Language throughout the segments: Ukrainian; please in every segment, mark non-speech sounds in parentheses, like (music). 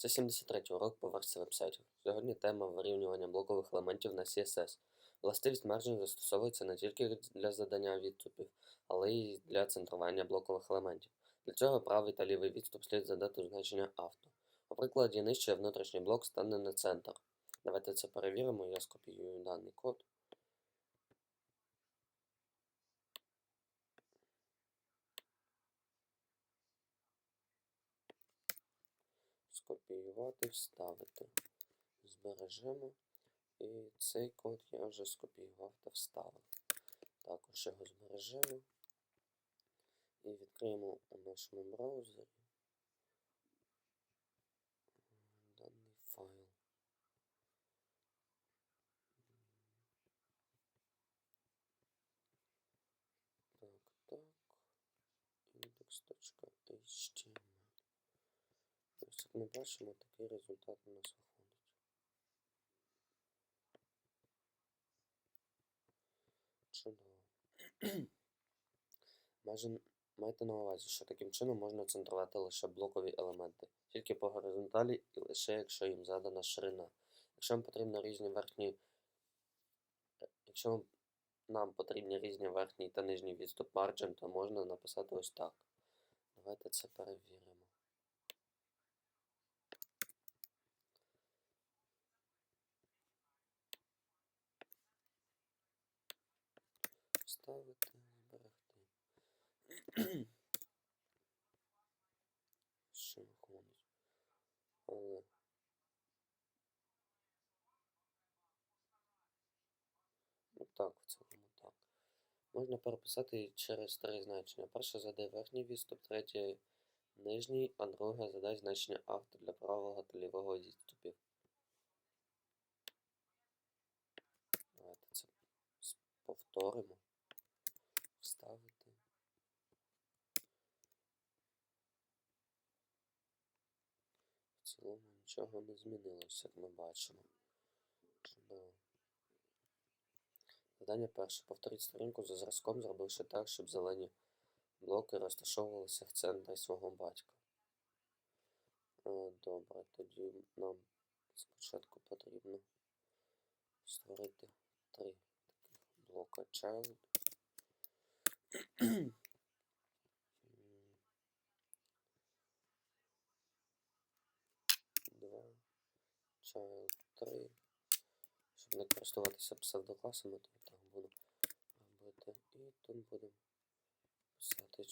Це 73-й урок по версії вебсайтів. Сьогодні тема вирівнювання блокових елементів на CSS. Властивість мержень застосовується не тільки для задання відступів, але й для центрування блокових елементів. Для цього правий та лівий відступ слід задати значення авто. У прикладі нижче внутрішній блок стане на центр. Давайте це перевіримо, я скопіюю даний код. Скопіювати, вставити. Збережемо. І цей код я вже скопіював та вставив. Також його збережемо. І відкриємо у нашому браузері даний файл. Так, так. index.html. Як ми бачимо, такий результат у нас виходить. Чудово. (clears throat) Майже майте на увазі, що таким чином можна центрувати лише блокові елементи, тільки по горизонталі і лише якщо їм задана ширина. Якщо вам потрібно різні верхні. Якщо нам потрібні різні верхній та нижній відступ margin, то можна написати ось так. Давайте це перевіримо. Вставити, зберегти. (clears throat) Що виходить? Але. Ну так, в цілому так. Можна переписати через три значення. Перше задай верхній відступ, третє нижній, а друге задай значення авто для правого та лівого відступів. Давайте це повторимо. Вставити. В цілому нічого не змінилося, як ми бачимо. Чудово. Завдання перше. Повторіть сторінку за зразком, зробивши так, щоб зелені блоки розташовувалися в центрі свого батька. Е, Добре, тоді нам спочатку потрібно створити три таких блока child. Child 3. Щоб не користуватися псевдокласами, то так буду робити. І тут будемо писати.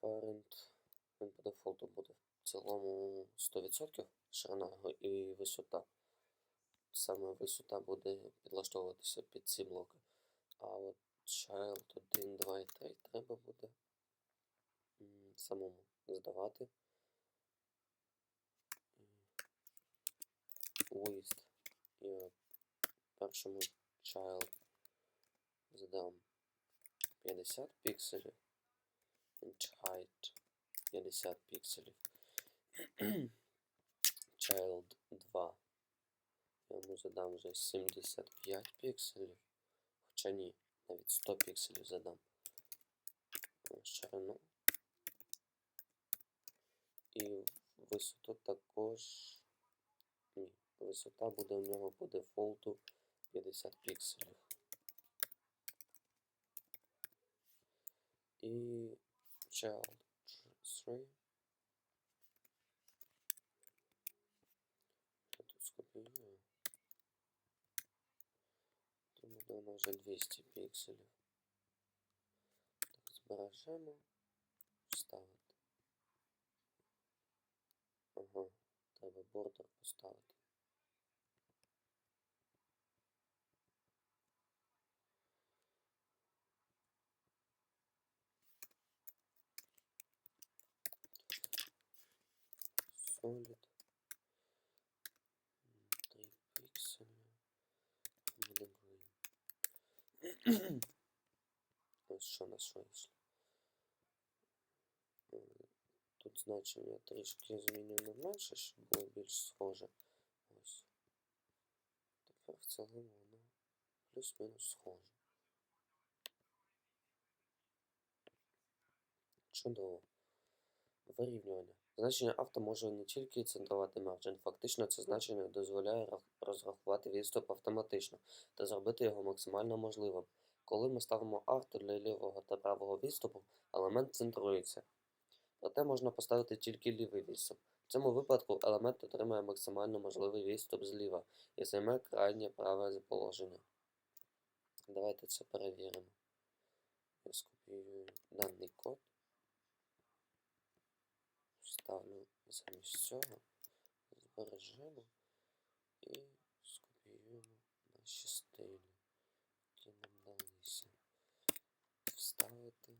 Parent. Він по дефолту буде в цілому 100% ширина і висота. Саме висота буде підлаштовуватися під ці блоки. А от child 1, 2 і 3 треба буде самому здавати. Width. Я першому child задам 50 пікселів. Inch height 50 пікселів. child 2. (clears throat) Я йому задам вже 75 пікселів. Хоча ні, навіть 100 пікселів задам. Ширину. І висоту також. Ні, висота буде у нього по дефолту 50 пікселів. І child 3. Я тут скопіюю. Буде воно вже 200 пікселів. Так, збережемо. Вставити. Ага, треба бордер поставити. Solid. 3 пікселі. Буде green. Ось що у нас вийшло. Е, Тут значення трішки змінюємо менше, щоб було більш схоже. Ось. Тепер в цілому воно плюс-мінус схоже. Чудово. Вирівнювання. Значення авто може не тільки центрувати марджин, фактично це значення дозволяє розрахувати відступ автоматично та зробити його максимально можливим. Коли ми ставимо авто для лівого та правого відступу, елемент центрується. Проте можна поставити тільки лівий відступ. В цьому випадку елемент отримає максимально можливий відступ зліва і займе крайнє праве положення. Давайте це перевіримо. Я скопіюю даний код. Ставлю замість цього, збережемо і скопіюємо наші стилі, які нам далися. Вставити.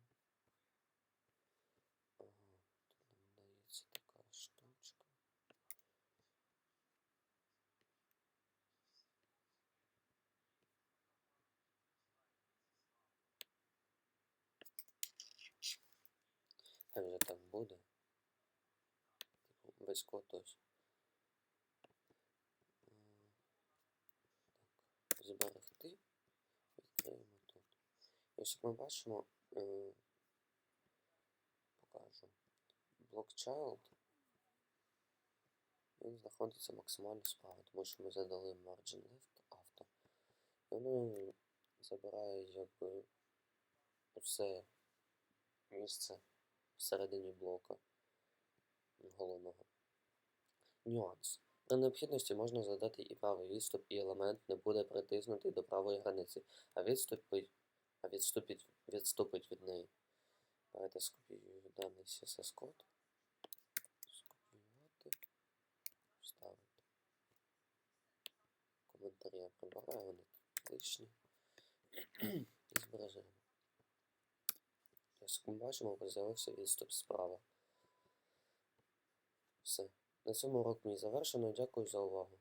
Ага, тут нам дається така штучка. Хай вже так буде. Типу, весь код ось. Так, зберегти. Відкриємо тут. І ось як ми бачимо, е, покажу. Блок. Він знаходиться максимально справа, тому що ми задали margin left авто. І воно забирає якби усе місце всередині блока головного. Нюанс. При необхідності можна задати і правий відступ, і елемент не буде притиснутий до правої границі, а відступить, а відступить, відступить від неї. Давайте скопіюю даний CSS код. Скопіювати. Вставити. Коментарі я прибираю, вони лишні. І збережемо. Як ми бачимо, з'явився відступ справа. Все. На цьому урок мій завершено. Дякую за увагу.